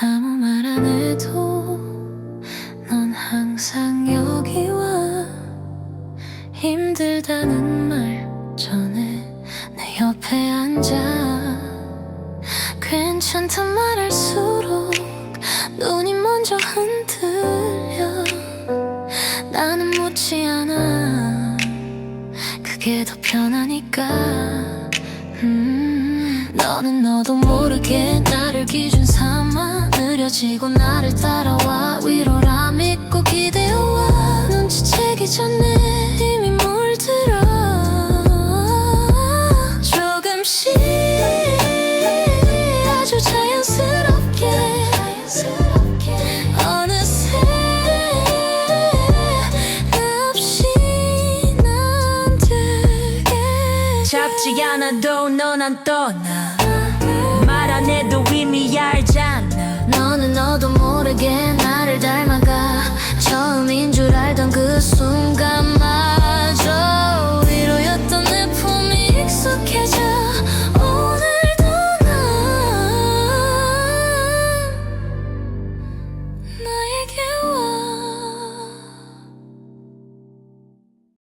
아무 말 안 해도 넌 항상 여기 와 힘들다는 말 전에 내 옆에 앉아. 괜찮단 말할수록 눈이 먼저 흔들려. 나는 묻지 않아. 그게 더 편하니까. 음, 너는 너도 모르게 나를 기준 지고 나를 따라와. 위로라 믿고 기대어와. 눈치채기 전에 이미 물들어. 조금씩 아주 자연스럽게 잡지 않아도 넌 안 떠나 너도 모르게 나를 닮아가.